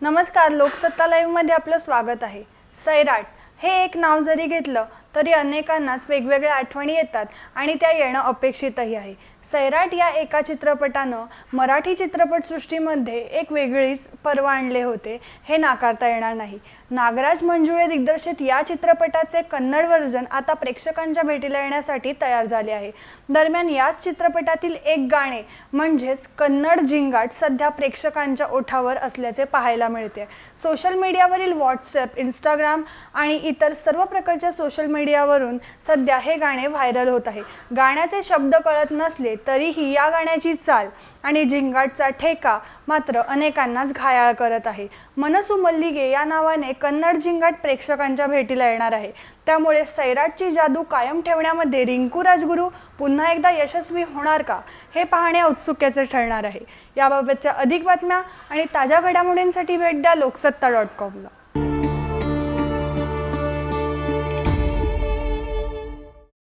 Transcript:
नमस्कार लोकसत्ता लाईव्हमध्ये आपलं स्वागत आहे. सैराट हे एक नाव जरी घेतलं तरी अनेकांनाच वेगवेगळ्या आठवणी येतात आणि त्या येणं अपेक्षितही आहे. सैराट या एका चित्रपटानं मराठी चित्रपटसृष्टीमध्ये एक वेगळीच पर्व आणले होते हे नाकारता येणार नाही. नागराज मंजुळे दिग्दर्शित या चित्रपटाचे कन्नड व्हर्जन आता प्रेक्षकांच्या भेटीला येण्यासाठी तयार झाले आहे. दरम्यान याच चित्रपटातील एक गाणे म्हणजेच कन्नड झिंगाट सध्या प्रेक्षकांच्या ओठावर असल्याचे पाहायला मिळते. सोशल मीडियावरील व्हॉट्सअप इंस्टाग्राम आणि इतर सर्व प्रकारच्या सोशल मीडियावरून सध्या हे गाणे व्हायरल होत आहे. गाण्याचे शब्द कळत नसले तरीही या गाण्याची चाल आणि झिंगाटचा ठेका मात्र अनेकांनाच घायाळ करत आहे. मनसू मल्लिगे या नावाने कन्नड झिंगाट प्रेक्षकांच्या भेटीला येणार आहे. त्यामुळे सैराटची जादू कायम ठेवण्यामध्ये रिंकू राजगुरू पुन्हा एकदा यशस्वी होणार का हे पाहणे औत्सुक्याचे ठरणार आहे. याबाबतच्या अधिक बातम्या आणि ताज्या घडामोडींसाठी भेट द्या लोकसत्ता डॉट कॉमला.